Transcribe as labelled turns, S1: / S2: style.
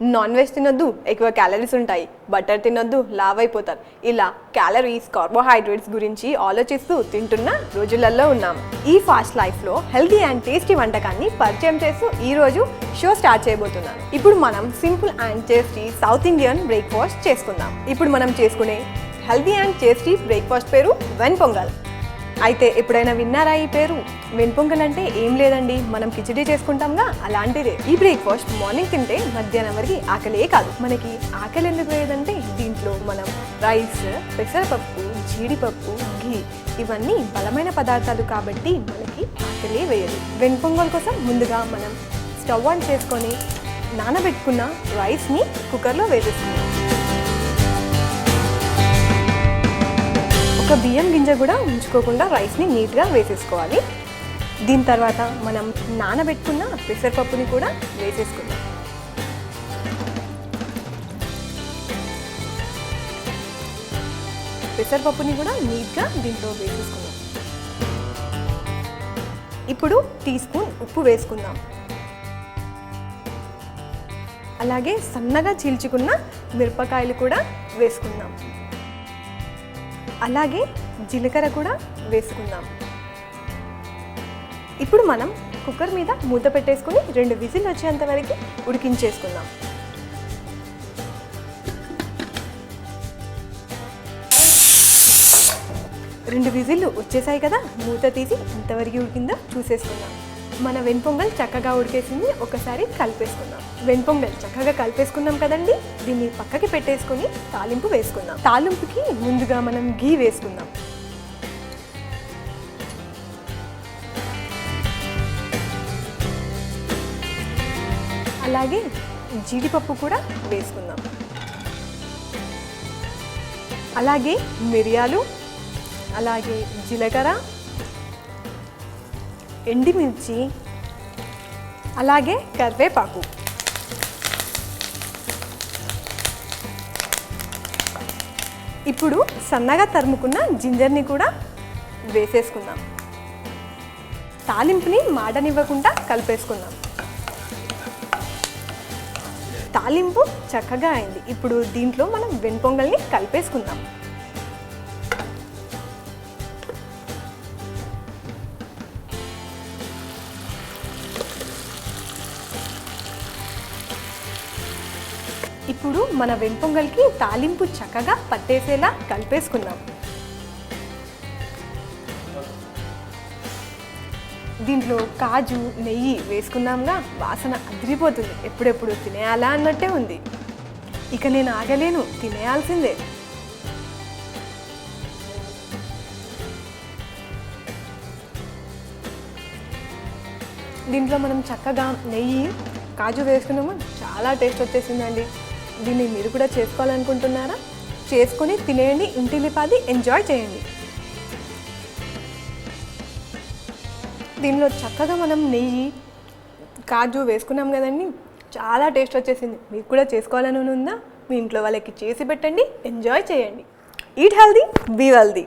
S1: Non veg తినొద్దు ఎక్కువ calories ఉంటాయి. బటర్ తినొద్దు లావ్ అయిపోతారు ఇలా క్యాలరీస్ కార్బోహైడ్రేట్స్ గురించి ఆలోచిస్తూ తింటున్న రోజులలో ఉన్నాం. ఈ ఫాస్ట్ లైఫ్లో హెల్తీ అండ్ టేస్టీ వంటకాన్ని పరిచయం చేస్తూ ఈరోజు షో స్టార్ట్ చేయబోతున్నాను ఇప్పుడు మనం simple and tasty South Indian breakfast చేసుకుందాం. ఇప్పుడు మనం చేసుకునే హెల్తీ అండ్ టేస్టీ బ్రేక్ఫాస్ట్ పేరు వెన్ పొంగల్ అయితే ఎప్పుడైనా విన్నారా ఈ పేరు? వెనుపొంగల్ అంటే ఏం లేదండి. మనం కిచడీ చేసుకుంటాంగా అలాంటిదే. ఈ బ్రేక్ఫాస్ట్ మార్నింగ్ తింటే మధ్యాహ్నం వరకు ఆకలే కాదు. మనకి ఆకలి ఎందుకు లేదంటే దీంట్లో మనం రైస్ పెసరపప్పు జీడిపప్పు ఘీ ఇవన్నీ బలమైన పదార్థాలు కాబట్టి మనకి ఆకలే వేయదు. వెనుపొంగల్ కోసం ముందుగా మనం స్టవ్ ఆన్ చేసుకొని నానబెట్టుకున్న రైస్ని కుక్కర్లో వేసేసుకుందాం. బియ్యం గింజ కూడా ఉంచుకోకుండా రైస్ని నీట్గా వేసేసుకోవాలి. దీని తర్వాత మనం నానబెట్టుకున్న పెసరపప్పుని కూడా వేసేసుకుందాం. పెసరపప్పుని కూడా నీట్గా దీంట్లో వేసేసుకుందాం. ఇప్పుడు టీ స్పూన్ ఉప్పు వేసుకుందాం. అలాగే సన్నగా చీల్చుకున్న మిరపకాయలు కూడా వేసుకుందాం. అలాగే జీలకర్ర కూడా వేసుకుందాం. ఇప్పుడు మనం కుక్కర్ మీద మూత పెట్టేసుకొని రెండు విజిల్ వచ్చేంత వరకు ఉడికించేసుకుందాం. రెండు విజిల్లు వచ్చేసాయి కదా మూత తీసి ఎంతవరకు ఉడికిందో చూసేసుకుందాం. మన వెన్పొంగల్ చక్కగా ఉడికేసింది ఒకసారి కలిపేసుకుందాం. వెన్పొంగల్ చక్కగా కలిపేసుకున్నాం కదండి? దీన్ని పక్కకి పెట్టేసుకొని తాలింపు వేసుకుందాం. తాలింపుకి ముందుగా మనం గీ వేసుకుందాం. అలాగే జీడిపప్పు కూడా వేసుకుందాం. అలాగే మిరియాలు అలాగే జీలకర్ర ఎండిమిర్చి అలాగే కరివేపాకు. ఇప్పుడు సన్నగా తరుముకున్న జింజర్ని కూడా వేసేసుకుందాం. తాలింపుని మాడనివ్వకుండా కలిపేసుకుందాం. తాలింపు చక్కగా అయింది. ఇప్పుడు దీంట్లో మనం వెనుపొంగల్ని కలిపేసుకుందాం. ఇప్పుడు మన వెంపొంగల్కి తాలింపు చక్కగా పట్టేసేలా కలిపేసుకుందాం. దీంట్లో కాజు నెయ్యి వేసుకున్నాంగా వాసన అదిరిపోతుంది. ఎప్పుడెప్పుడు తినేయాలా అన్నట్టే ఉంది. ఇక నేను ఆగలేను తినేయాల్సిందే. దీంట్లో మనం చక్కగా నెయ్యి కాజు వేసుకున్నాము? చాలా టేస్ట్ వచ్చేసిందండి. దీన్ని మీరు కూడా చేసుకోవాలనుకుంటున్నారా? చేసుకొని తినేయండి ఇంటిలిపాది ఎంజాయ్ చేయండి. దీనిలో చక్కగా మనం నెయ్యి కాజు వేసుకున్నాం కదండి. చాలా టేస్ట్ వచ్చేసింది. మీకు కూడా చేసుకోవాలని ఉందా? మీ ఇంట్లో వాళ్ళకి చేసి పెట్టండి ఎంజాయ్ చేయండి. Eat healthy be healthy